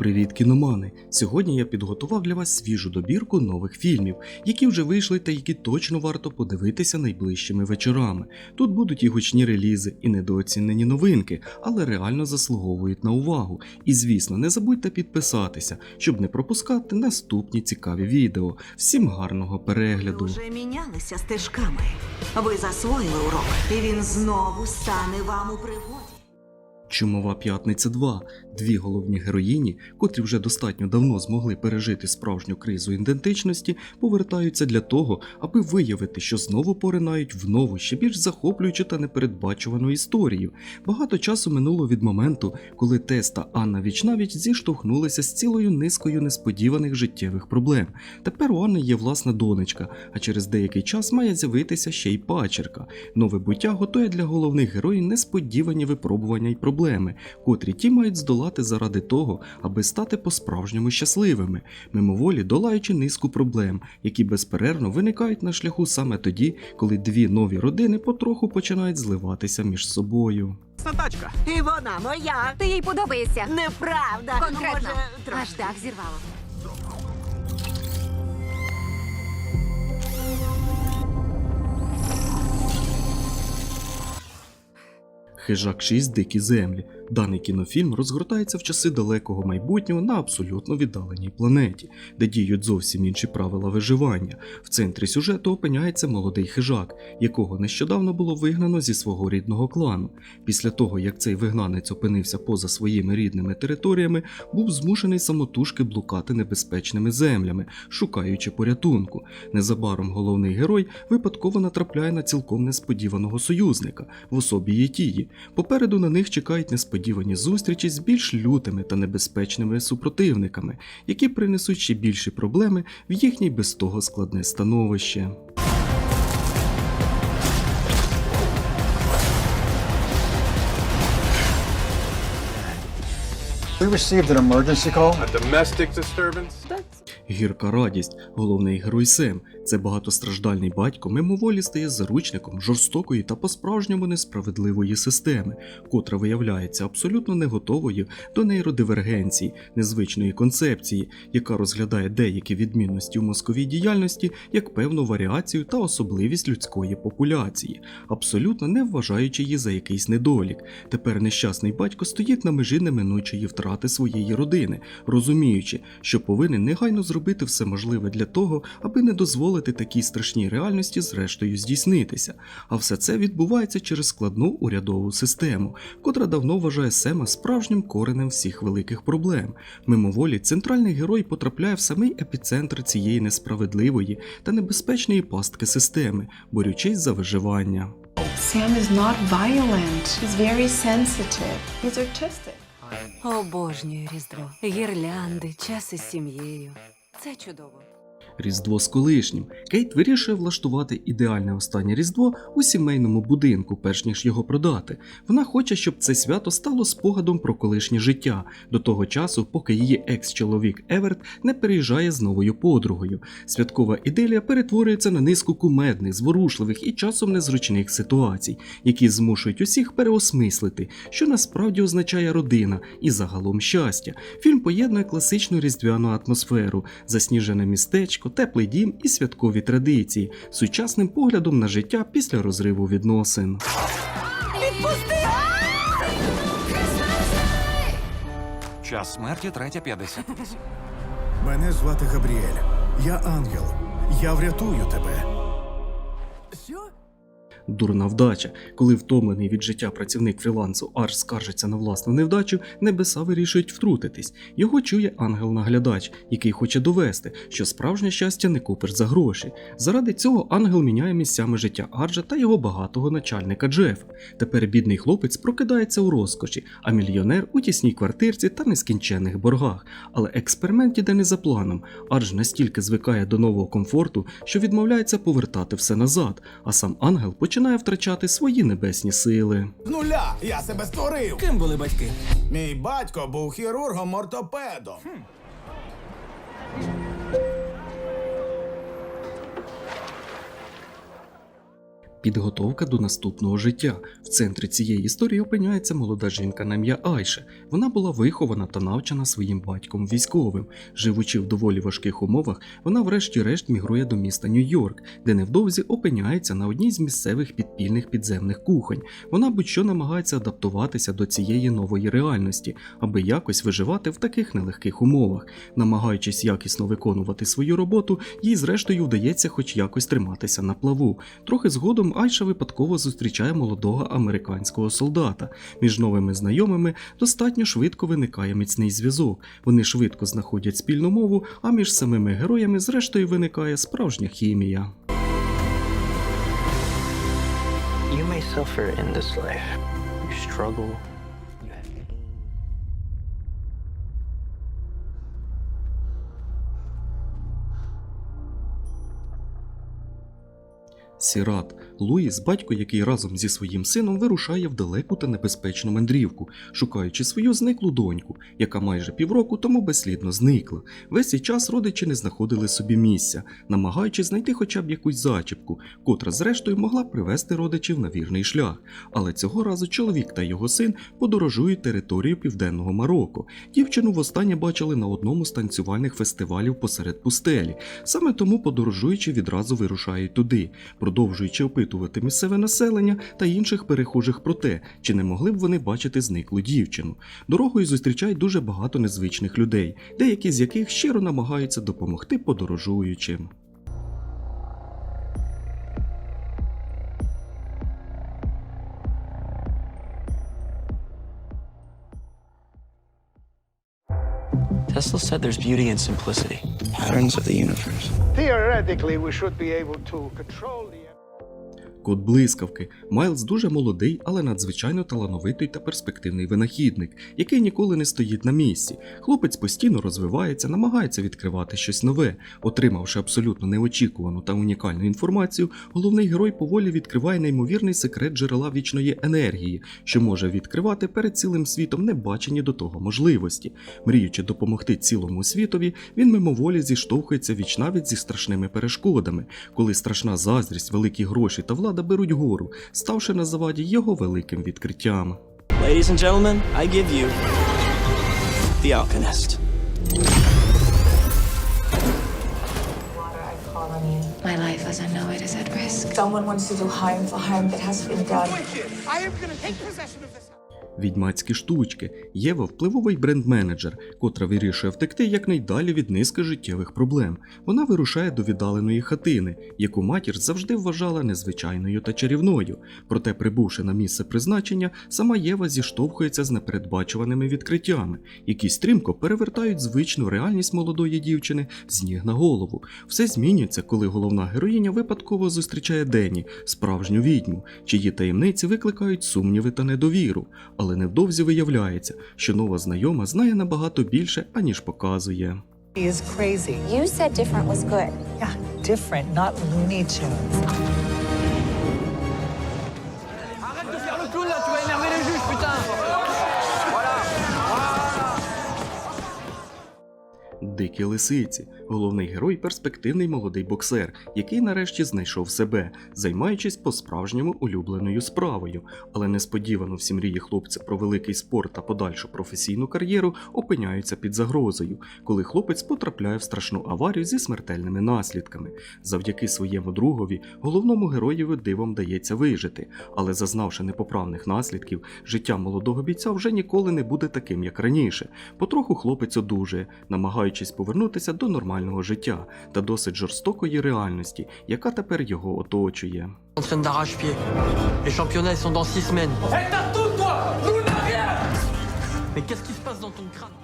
Привіт, кіномани! Сьогодні я підготував для вас свіжу добірку нових фільмів, які вже вийшли та які точно варто подивитися найближчими вечорами. Тут будуть і гучні релізи, і недооцінені новинки, але реально заслуговують на увагу. І звісно, не забудьте підписатися, щоб не пропускати наступні цікаві відео. Всім гарного перегляду! вже мінялися стежками. Ви засвоїли урок, і він знову стане вам у пригоді. Чумова п'ятниця 2. Дві головні героїні, котрі вже достатньо давно змогли пережити справжню кризу ідентичності, повертаються для того, аби виявити, що знову поринають в нову, ще більш захоплюючу та непередбачувану історію. Багато часу минуло від моменту, коли Тес та Анна вічнавіч зіштовхнулися з цілою низкою несподіваних життєвих проблем. Тепер у Анни є власна донечка, а через деякий час має з'явитися ще й пачерка. Нове буття готує для головних героїв несподівані випробування й проблеми, котрі ті мають здолати заради того, аби стати по-справжньому щасливими, мимоволі долаючи низку проблем, які безперервно виникають на шляху саме тоді, коли дві нові родини потроху починають зливатися між собою. Сатачка, І вона моя. Ти їй подобаєшся. Неправда. Ну, може, Аж так зірвало. Хижак 6 Дикі землі. Даний кінофільм розгортається в часи далекого майбутнього на абсолютно віддаленій планеті, де діють зовсім інші правила виживання. В центрі сюжету опиняється молодий хижак, якого нещодавно було вигнано зі свого рідного клану. Після того, як цей вигнанець опинився поза своїми рідними територіями, був змушений самотужки блукати небезпечними землями, шукаючи порятунку. Незабаром головний герой випадково натрапляє на цілком несподіваного союзника в особі Єтії. Попереду на них чекають несподівані зустрічі з більш лютими та небезпечними супротивниками, які принесуть ще більші проблеми в їхнє без того складне становище. We received an emergency call. A domestic disturbance? Гірка радість, головний герой Сем, це багатостраждальний батько, мимоволі стає заручником жорстокої та по-справжньому несправедливої системи, котра виявляється абсолютно не готовою до нейродивергенції, незвичної концепції, яка розглядає деякі відмінності у мозковій діяльності як певну варіацію та особливість людської популяції, абсолютно не вважаючи її за якийсь недолік. Тепер нещасний батько стоїть на межі неминучої втрати своєї родини, розуміючи, що повинен негайно зробити все можливе для того, аби не дозволити такій страшній реальності зрештою здійснитися. А все це відбувається через складну урядову систему, котра давно вважає Сема справжнім коренем всіх великих проблем. Мимоволі, центральний герой потрапляє в самий епіцентр цієї несправедливої та небезпечної пастки системи, борючись за виживання. Sam is not violent. He's very sensitive. He's artistic. Обожнюю Різдво. Гірлянди, часи з сім'єю. Це чудово. Різдво з колишнім. Кейт вирішує влаштувати ідеальне останнє Різдво у сімейному будинку, перш ніж його продати. Вона хоче, щоб це свято стало спогадом про колишнє життя до того часу, поки її екс-чоловік Еверт не переїжджає з новою подругою. Святкова ідилія перетворюється на низку кумедних, зворушливих і часом незручних ситуацій, які змушують усіх переосмислити, що насправді означає родина і загалом щастя. Фільм поєднує класичну різдвяну атмосферу, засніжене містечко, теплий дім і святкові традиції з сучасним поглядом на життя після розриву відносин. Час смерті 3.50. Мене звати Габріель. Я ангел. Я врятую тебе. Дурна вдача. Коли втомлений від життя працівник фрілансу аж скаржиться на власну невдачу, небеса вирішують втрутитись. Його чує ангел-наглядач, який хоче довести, що справжнє щастя не купиш за гроші. Заради цього ангел міняє місцями життя Арджа та його багатого начальника Джефа. Тепер бідний хлопець прокидається у розкоші, а мільйонер у тісній квартирці та нескінченних боргах. Але експеримент іде не за планом. Ардж настільки звикає до нового комфорту, що відмовляється повертати все назад, а сам ангел починає втрачати свої небесні сили. З нуля я себе створив. Ким були батьки? Мій батько був хірургом ортопедом. Підготовка до наступного життя. В центрі цієї історії опиняється молода жінка на ім'я Айше. Вона була вихована та навчена своїм батьком військовим. Живучи в доволі важких умовах, вона врешті-решт мігрує до міста Нью-Йорк, де невдовзі опиняється на одній з місцевих підпільних підземних кухонь. Вона будь-що намагається адаптуватися до цієї нової реальності, аби якось виживати в таких нелегких умовах. Намагаючись якісно виконувати свою роботу, їй зрештою вдається хоч якось триматися на плаву. Трохи згодом Айша випадково зустрічає молодого американського солдата. Між новими знайомими достатньо швидко виникає міцний зв'язок. Вони швидко знаходять спільну мову, а між самими героями зрештою виникає справжня хімія. You may suffer in this life. You struggle. Сірат Луїс, батько, який разом зі своїм сином вирушає в далеку та небезпечну мандрівку, шукаючи свою зниклу доньку, яка майже півроку тому безслідно зникла. Весь цей час родичі не знаходили собі місця, намагаючись знайти хоча б якусь зачіпку, котра зрештою могла б привести родичів на вірний шлях. Але цього разу чоловік та його син подорожують територію південного Марокко. Дівчину востаннє бачили на одному з танцювальних фестивалів посеред пустелі. Саме тому подорожуючи відразу вирушають туди, продовжуючи опитувати місцеве населення та інших перехожих про те, чи не могли б вони бачити зниклу дівчину. Дорогою зустрічають дуже багато незвичних людей, деякі з яких щиро намагаються допомогти подорожуючим. Tesla said there's beauty in simplicity. Patterns of the universe. Theoretically, we should be able to control. Код блискавки. Майлз дуже молодий, але надзвичайно талановитий та перспективний винахідник, який ніколи не стоїть на місці. Хлопець постійно розвивається, намагається відкривати щось нове. Отримавши абсолютно неочікувану та унікальну інформацію, головний герой поволі відкриває неймовірний секрет джерела вічної енергії, що може відкривати перед цілим світом небачені до того можливості. Мріючи допомогти цілому світові, він мимоволі зіштовхується вічнавіт зі страшними перешкодами, коли страшна заздрість, великі гроші та влада беруть гору, ставши на заваді його великим відкриттям. Ladies and gentlemen, I give you The Alchemist. My life as I know it is at risk. Someone wants to do harm for harm that has been done. I am going to take possession of this. Відьмацькі штучки. Єва впливовий бренд-менеджер, котра вирішує втекти якнайдалі від низки життєвих проблем. Вона вирушає до віддаленої хатини, яку матір завжди вважала незвичайною та чарівною. Проте, прибувши на місце призначення, сама Єва зіштовхується з непередбачуваними відкриттями, які стрімко перевертають звичну реальність молодої дівчини з ніг на голову. Все змінюється, коли головна героїня випадково зустрічає Дені, справжню відьму, чиї таємниці викликають сумніви та недовіру. Але невдовзі виявляється, що нова знайома знає набагато більше, аніж показує. He is crazy. You said different was good. Yeah, different, not Looney Tunes. Дикі лисиці. Головний герой перспективний молодий боксер, який нарешті знайшов себе, займаючись по-справжньому улюбленою справою. Але несподівано всі мрії хлопця про великий спорт та подальшу професійну кар'єру опиняються під загрозою, коли хлопець потрапляє в страшну аварію зі смертельними наслідками. Завдяки своєму другові, головному героєві дивом дається вижити, але зазнавши непоправних наслідків, життя молодого бійця вже ніколи не буде таким, як раніше. Потроху хлопець одужує, намагаючись повернутися до нормального життя та досить жорстокої реальності, яка тепер його оточує. Mais qu'est-ce qui se passe dans ton crâne